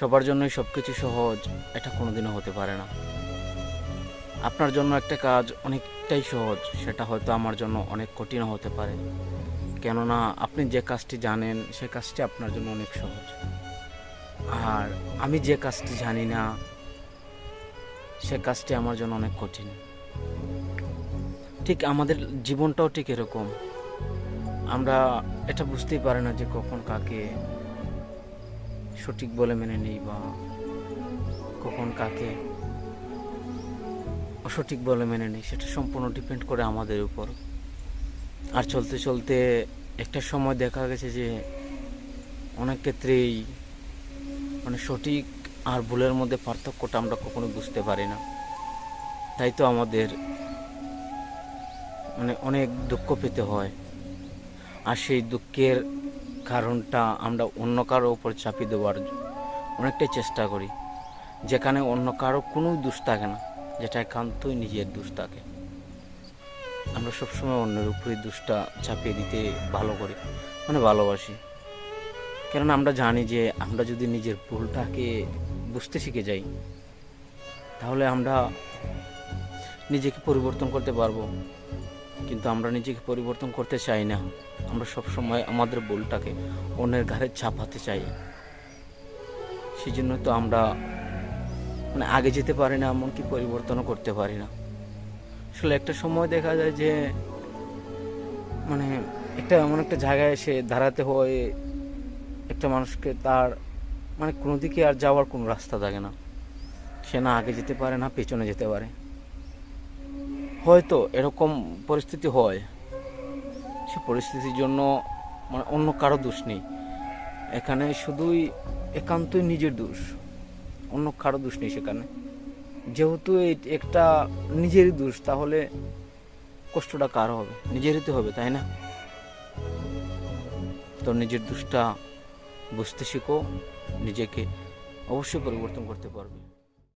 সবার জন্যই সব কিছু সহজ, এটা কোনোদিনও হতে পারে না। আপনার জন্য একটা কাজ অনেকটাই সহজ, সেটা হয়তো আমার জন্য অনেক কঠিনও হতে পারে। কেননা আপনি যে কাজটি জানেন, সে কাজটি আপনার জন্য অনেক সহজ। আর আমি যে কাজটি জানি না, সে কাজটি আমার জন্য অনেক কঠিন। ঠিক আমাদের জীবনটাও ঠিক এরকম। আমরা এটা বুঝতেই পারি না যে কখন কাকে সঠিক বলে মেনে নেই বা কখন কাকে অসঠিক বলে মেনে নেই, সেটা সম্পূর্ণ ডিপেন্ড করে আমাদের উপর। আর চলতে চলতে একটা সময় দেখা গেছে যে অনেক ক্ষেত্রেই মানে সঠিক আর ভুলের মধ্যে পার্থক্যটা আমরা কখনো বুঝতে পারি না। তাই তো আমাদের মানে অনেক দুঃখ পেতে হয়। আর সেই দুঃখের কারণটা আমরা অন্য কারও ওপর চাপিয়ে দেওয়ার অনেকটাই চেষ্টা করি। যেখানে অন্য কারও কোনো দোষ থাকে না, যেটা একান্তই নিজের দোষ থাকে। আমরা সবসময় অন্যের উপরে দোষটা চাপিয়ে দিতে ভালো করি মানে ভালোবাসি। কেননা আমরা জানি যে আমরা যদি নিজের ভুলটাকে বুঝতে শিখে যাই, তাহলে আমরা নিজেকে পরিবর্তন করতে পারব। কিন্তু আমরা নিজেকে পরিবর্তন করতে চাই না। আমরা সব সময় আমাদের ভুলটাকে অন্যের ঘাড়ে চাপাতে চাই। সেই জন্য তো আমরা মানে আগে যেতে পারি না, এমনকি পরিবর্তনও করতে পারি না। আসলে একটা সময় দেখা যায় যে মানে একটা এমন একটা জায়গায় এসে দাঁড়াতে হয়, একটা মানুষকে তার মানে কোনো দিকে আর যাওয়ার কোনো রাস্তা থাকে না। সে না আগে যেতে পারে, না পেছনে যেতে পারে। হয়তো এরকম পরিস্থিতি হয়, সে পরিস্থিতির জন্য মানে অন্য কারও দোষ নেই। এখানে শুধুই একান্তই নিজের দোষ, অন্য কারও দোষ নেই সেখানে। যেহেতু একটা নিজেরই দোষ, তাহলে কষ্টটা কারও হবে? নিজেরই তো হবে, তাই না? তো নিজের দোষটা বুঝতে শিখো, নিজেকে অবশ্যই পরিবর্তন করতে পারবে।